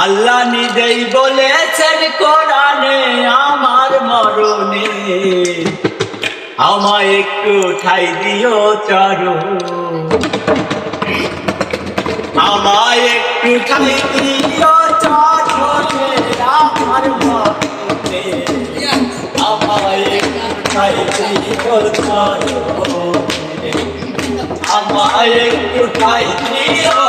আল্লাহ নিজেই বলেছেন, কোরআনে আমার মরণে আমায় একটু ঠাই দিও চরো আমায় একটু ঠাই দিও আমার আমায় একটু ঠাই দিও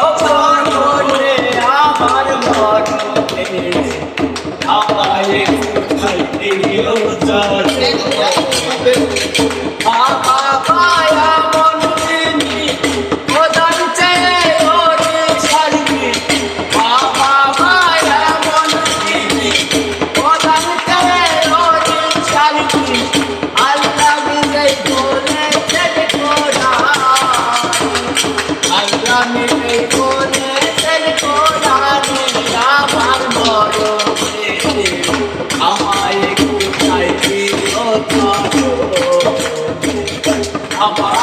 Ah, ah.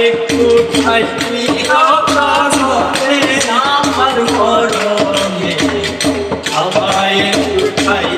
একটু থাকি আমার মরণে আমায় একটু থাই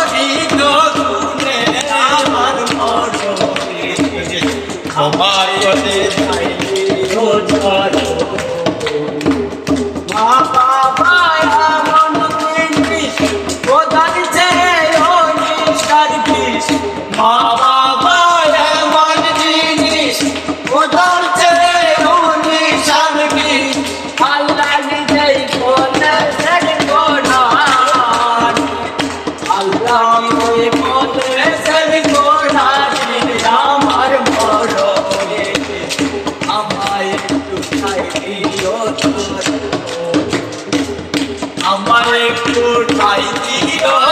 আরেকটু ঠাই দিও